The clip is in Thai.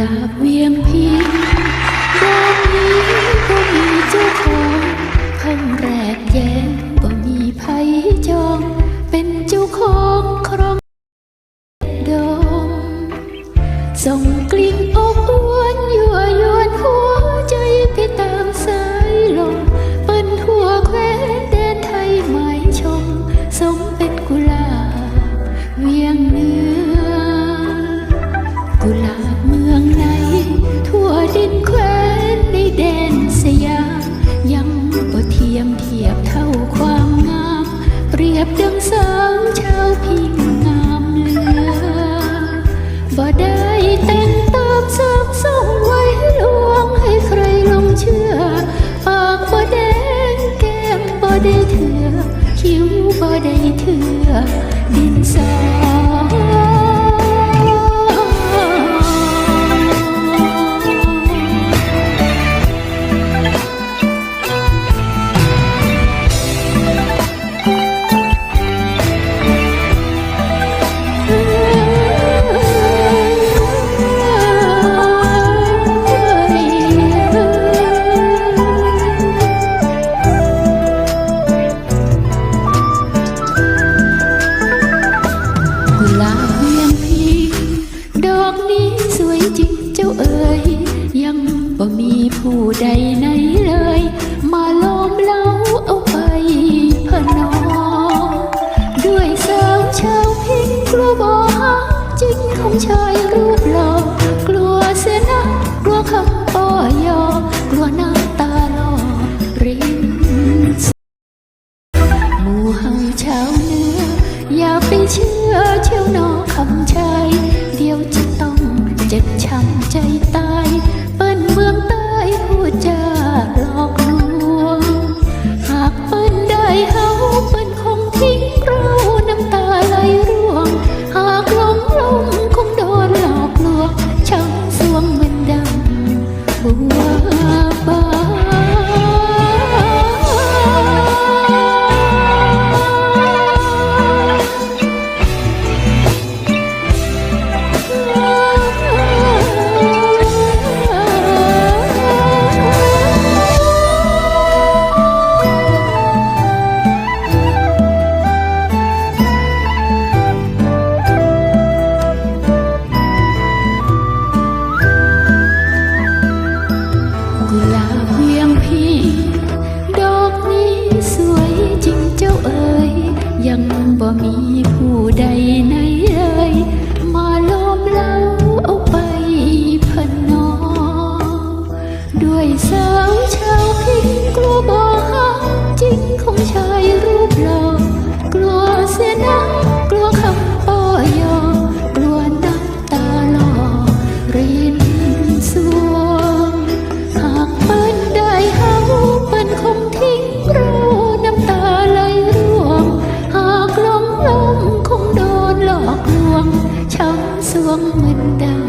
ลาบเวียงพิงดอกนี้ก็มีเจ้าของข้างแรกแยงก็มีไผจอง เป็นเจ้าของครองดอมส่งกลิ่นอบอวนยั่วยวนหัว เรียบดังสาวชาวพิงงามเลือบ่ได้แต่งตามสักส่งไว้ลวงให้ใครลงเชื่อ ปากบ่แดงแก้มบ่ได้เถื่อ คิ้วบ่ได้เถื่อดินสอ เอ๋ยยังบ่มีผู้ใดไหนเลย มาล จ็บช้ำใจตาย เปิ้นเมืองใต้ผู้จาหลอกลวง หากเปิ้นได้เฮา บ่มีผู้ใดใน mình down.